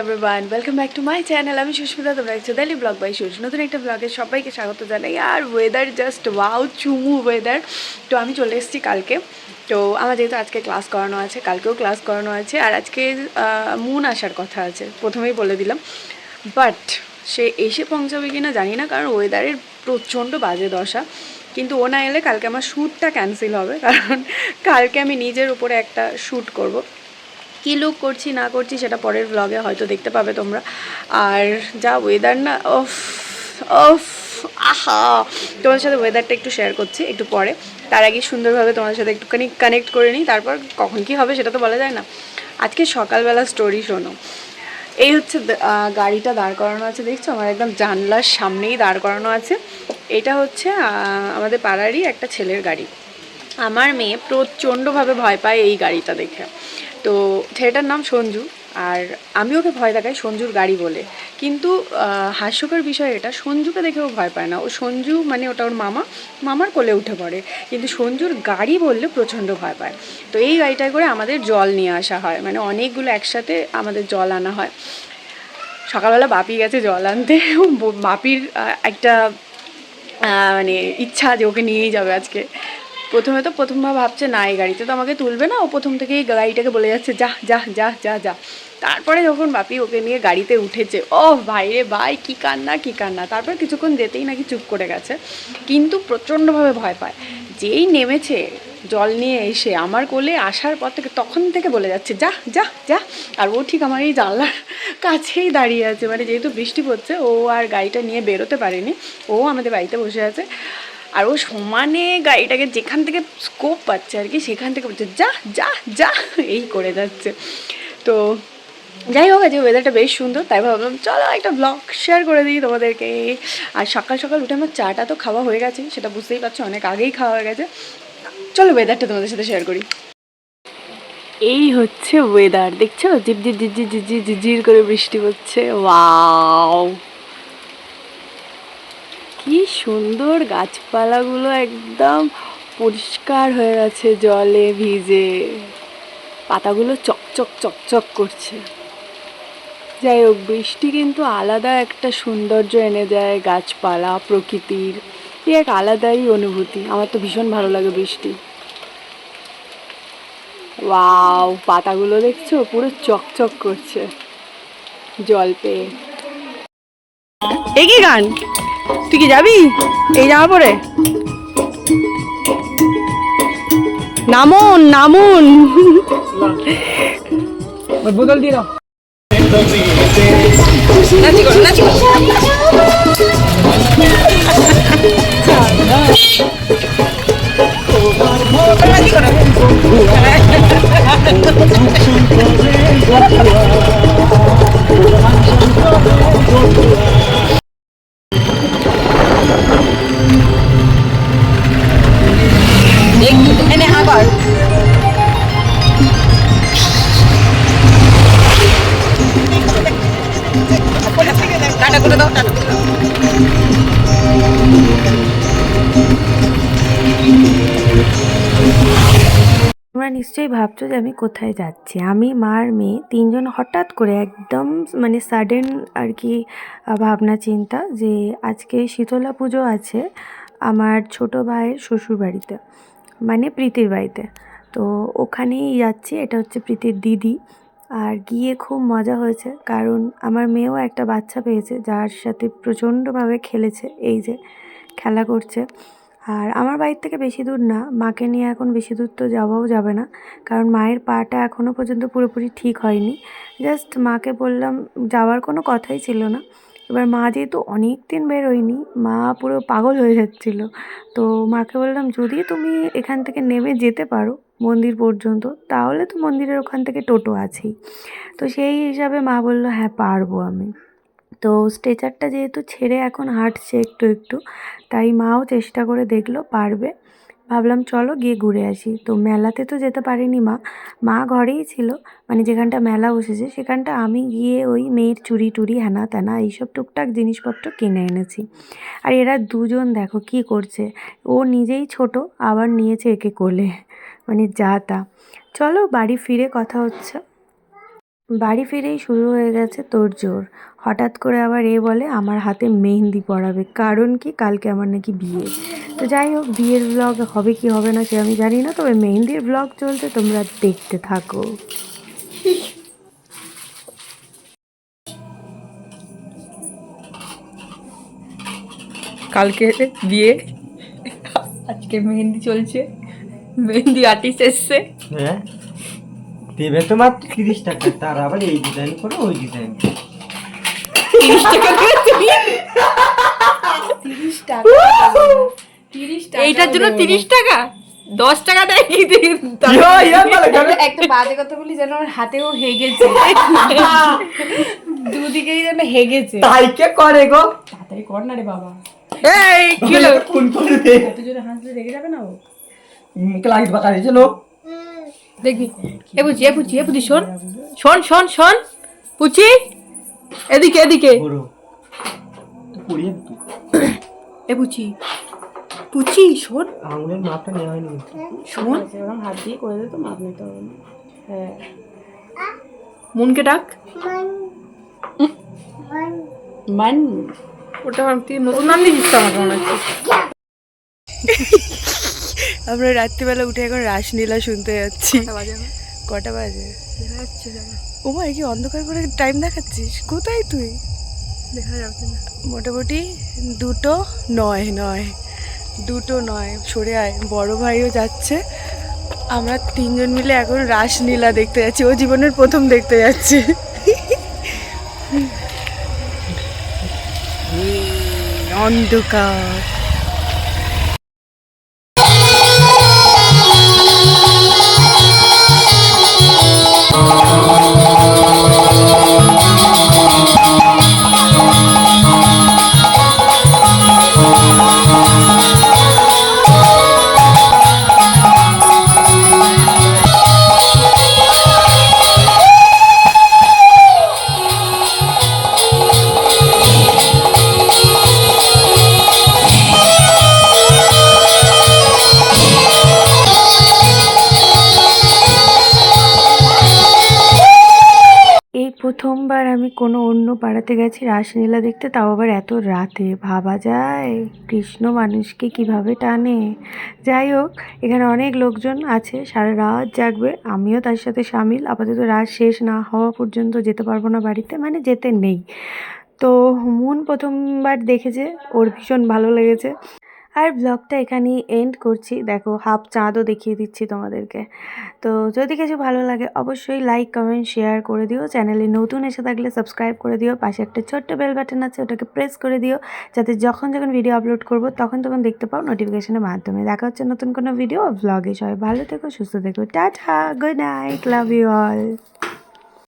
Everyone welcome back to my channel আমি সুস্মিতা, তোমরা দেখছ দিল্লি ব্লগ বাই সুস নতুন একটা ব্লগে সবাইকে স্বাগত জানাই। আর ওয়েদার জাস্ট ওয়াও চুমু ওয়েদার তো আমি চলে এসেছি কালকে। তো আমার যেহেতু আজকে ক্লাস করানো আছে, কালকেও ক্লাস করানো আছে। আর আজকে মুন আসার কথা আছে, প্রথমেই বলে দিলাম। বাট সে এসে পৌঁছাবে কিনা জানি না, কারণ ওয়েদারের প্রচণ্ড বাজে দশা। কিন্তু ও না এলে কালকে আমার শ্যুটটা ক্যান্সেল হবে, কারণ কালকে আমি নিজের উপরে একটা শ্যুট করব। কী লুক করছি, না করছি সেটা পরের ব্লগে হয়তো দেখতে পাবে তোমরা। আর যা ওয়েদার না অফ অফ আহা। তোমাদের সাথে ওয়েদারটা একটু শেয়ার করছি, একটু পরে। তার আগে সুন্দরভাবে তোমাদের সাথে একটুখানি কানেক্ট করে নিই, তারপর কখন কি হবে সেটা তো বলা যায় না। আজকে সকালবেলা স্টোরি শোনো। এই হচ্ছে গাড়িটা দাঁড় করানো আছে, দেখছ? আমার একদম জানলার সামনেই দাঁড় করানো আছে। এটা হচ্ছে আমাদের পাড়ারই একটা ছেলের গাড়ি। আমার মেয়ে প্রচণ্ডভাবে ভয় পায় এই গাড়িটা দেখে। তো ছেলেটার নাম সঞ্জু আর আমি ওকে ভয় দেখাই সঞ্জুর গাড়ি বলে। কিন্তু হাস্যকর বিষয় এটা, সঞ্জুকে দেখেও ভয় পায় না। ও সঞ্জু মানে ওটা ওর মামা, মামার কোলে উঠে পড়ে। কিন্তু সঞ্জুর গাড়ি বললে প্রচণ্ড ভয় পায়। তো এই গাড়িটায় করে আমাদের জল নিয়ে আসা হয়। মানে অনেকগুলো একসাথে আমাদের জল আনা হয়। সকালবেলা বাপি গেছে জল আনতে। বাপির একটা মানে ইচ্ছা যে ওকে নিয়েই যাবে আজকে। প্রথমে তো প্রথমবার ভাবছে, না, এই গাড়িতে তো আমাকে তুলবে না। ও প্রথম থেকেই গাড়িটাকে বলে যাচ্ছে, যা যা যা যা যা। তারপরে যখন বাপি ওকে নিয়ে গাড়িতে উঠেছে, ও ভাইরে ভাই, কী কান্না কী কান্না। তারপর কিছুক্ষণ যেতেই নাকি চুপ করে গেছে, কিন্তু প্রচণ্ডভাবে ভয় পায়। যেই নেমেছে, জল নিয়ে এসে আমার কোলে আসার পর থেকে তখন থেকে বলে যাচ্ছে, যা যা যা। আর ও ঠিক আমার এই জানলার কাছেই দাঁড়িয়ে আছে। মানে যেহেতু বৃষ্টি পড়ছে, ও আর গাড়িটা নিয়ে বেরোতে পারেনি, ও আমাদের বাড়িতে বসে আছে। আর ও সমানে গাড়িটাকে যেখান থেকে স্কোপ পাচ্ছে আর কি, সেখান থেকে বলছে, যা যা যা। এই করে যাচ্ছে। তো যাই হোক, আজকে ওয়েদারটা বেশ সুন্দর, তাই ভাবলাম, চলো একটা ব্লগ শেয়ার করে দিই তোমাদেরকে। আর সকাল সকাল উঠে আমার চাটা তো খাওয়া হয়ে গেছে, সেটা বুঝতেই পারছ, অনেক আগেই খাওয়া হয়ে গেছে। চলো ওয়েদারটা তোমাদের সাথে শেয়ার করি। এই হচ্ছে ওয়েদার দেখছ? জিপ জিপ জিপ জিপ জিপ জিপ করে বৃষ্টি হচ্ছে। ওয়াও কি সুন্দর গাছপালাগুলো একদম পরিষ্কার হয়ে গেছে জলে ভিজে। পাতাগুলো চকচক চকচক করছে। যাই হোক, বৃষ্টি কিন্তু আলাদা একটা সৌন্দর্য এনে দেয় গাছপালা, প্রকৃতির। এই এক আলাদাই অনুভূতি। আমার তো ভীষণ ভালো লাগে বৃষ্টি। ওয়াও, পাতাগুলো দেখছ? পুরো চকচক করছে। জল পেয়ে। গান? তুই কি যাবি এই জামা পরে নামুন নামুন বোতল দিয়ে দাও তোমরা নিশ্চয়ই ভাবছ যে আমি কোথায় যাচ্ছি? আমি মার মেয়ে তিনজন হঠাৎ করে একদম মানে সাডেন আর কি ভাবনা চিন্তা যে আজকে শীতলা পুজো আছে আমার ছোট ভাইয়ের শ্বশুর বাড়িতে মানে প্রীতির বাড়িতে। তো ওখানেই যাচ্ছি, এটা হচ্ছে প্রীতির দিদি। আর গিয়ে খুব মজা হয়েছে, কারণ আমার মেয়েও একটা বাচ্চা পেয়েছে, যার সাথে প্রচণ্ডভাবে খেলেছে, এই যে খেলা করছে। আর আমার বাড়ির থেকে বেশি দূর না। মাকে নিয়ে এখন বেশি দূর তো যাওয়াও যাবে না। কারণ মায়ের পাটা এখনও পর্যন্ত পুরোপুরি ঠিক হয়নি। জাস্ট মাকে বললাম, যাওয়ার কোনো কথাই ছিল না। এবার মা যেহেতু অনেক দিন বেরোয়নি মা পুরো পাগল হয়ে যাচ্ছিল। তো মাকে বললাম, যদি তুমি এখান থেকে নেমে যেতে পারো মন্দির পর্যন্ত, তাহলে তো মন্দিরের ওখান থেকে টোটো আছেই। তো সেই হিসাবে মা বলল হ্যাঁ পারব আমি। তো স্ট্রেচারটা যেহেতু ছেড়ে এখন হাঁটছে একটু একটু, তাই মাও চেষ্টা করে দেখল পারবে। ভাবলাম চলো গিয়ে ঘুরে আসি। তো মেলাতে তো যেতে পারিনি মা। মা ঘরেই ছিল মানে যেখানটা মেলা বসেছে সেখানটা আমি গিয়ে ওই মেয়ের চুরি টুরি হ্যানা ত্যানা এইসব টুকটাক জিনিসপত্র কিনে এনেছি। আর এরা দুজন দেখো কি করছে। ও নিজেই ছোট, আবার নিয়েছে একে কোলে। মানে যা তা। চলো বাড়ি ফিরে কথা হচ্ছে। বাড়ি ফিরেই শুরু হয়ে গেছে তোড়জোড় হঠাৎ করে আবার এ বলে আমার হাতে মেহেন্দি পড়াবে কারণ কি? কালকে আমার নাকি বিয়ে। তো যাই হোক বিয়ের ব্লগ হবে কি হবে না সে আমি জানি না তবে মেহেন্দির ব্লগ চলতে তোমরা দেখতে থাকো। কালকে বিয়ে। আজকে মেহেন্দি চলছে। মেহেন্দি আর্টিস্ট এসছে। হ্যাঁ? দেবে তো মাত্র তিরিশ টাকা। তার আবার এই ডিজাইন করে ওই ডিজাইন তিরিশ টাকা তিরিশ টাকা তিরিশ টাকা এইটার জন্য তিরিশ টাকা? দশ টাকা দেয় কি একটা বাজে কথা বলি যেন আমার হাতেও হেগেছে। দুদিকেই যেন হেগেছে। তাই কে করে গো? তাড়াতাড়ি কর না রে বাবা। এই কি হলো? এত জোরে হাসলে রেগে যাবে না ও? মুখে লাগিয়ে বাঁকা দিয়েছে লোক দেখবি। এ বুঝি এ বুঝি এ বুঝি শোন শোন শোন শোন পুচি এদিকে এদিকে। এ বুচি পুচি শোন। আঙুলের মাপটা নেওয়া হয়নি। শোন। এরকম হাত দিয়ে করে দে তো মাপ নিতে হবে না। হ্যাঁ। মনকে ডাক। মান। ওটা তুই নতুন নাম দিয়েছিস তো আমাকে মনে হচ্ছে। আমরা রাত্রিবেলা উঠে এখন রাসলীলা শুনতে যাচ্ছি। বাজে কটা বাজে? দেখা যাচ্ছে ও মা কি অন্ধকার করে টাইম দেখাচ্ছিস? কোথায় তুই? দেখা যাচ্ছে না। মোটামুটি দুটো নয় নয়। দুটো নয় সরে আয়। বড় ভাইও যাচ্ছে। আমরা তিনজন মিলে এখন রাসলীলা দেখতে যাচ্ছি। ও জীবনের প্রথম দেখতে যাচ্ছি। অন্ধকার। প্রথমবার আমি কোনো অন্য পাড়াতে গেছি রাসলীলা দেখতে, তাও আবার এত রাতে। ভাবা যায়, কৃষ্ণ মানুষকে কীভাবে টানে। যাই হোক, এখানে অনেক লোকজন আছে, সারা রাত জাগবে। আমিও তার সাথে সামিল। আপাতত রাত শেষ না হওয়া পর্যন্ত যেতে পারব না বাড়িতে মানে যেতে নেই। তো মুন প্রথমবার দেখেছে, ওর ভীষণ ভালো লেগেছে। আর ব্লগটা এখানেই এন্ড করছি। দেখো হাফ চাঁদও দেখিয়ে দিচ্ছি তোমাদেরকে। তো যদি কিছু ভালো লাগে, অবশ্যই লাইক কমেন্ট শেয়ার করে দিও। চ্যানেলে নতুন এসে থাকলে সাবস্ক্রাইব করে দিও। পাশে একটা ছোট্ট বেল বাটন আছে, ওটাকে প্রেস করে দিও। যাতে যখন যখন ভিডিও আপলোড করব, তখন তখন দেখতে পাও নোটিফিকেশনের মাধ্যমে। দেখা হচ্ছে নতুন কোনো ভিডিও ব্লগে সবাই ভালো থেকো, সুস্থ থেকো। Tata good night love you all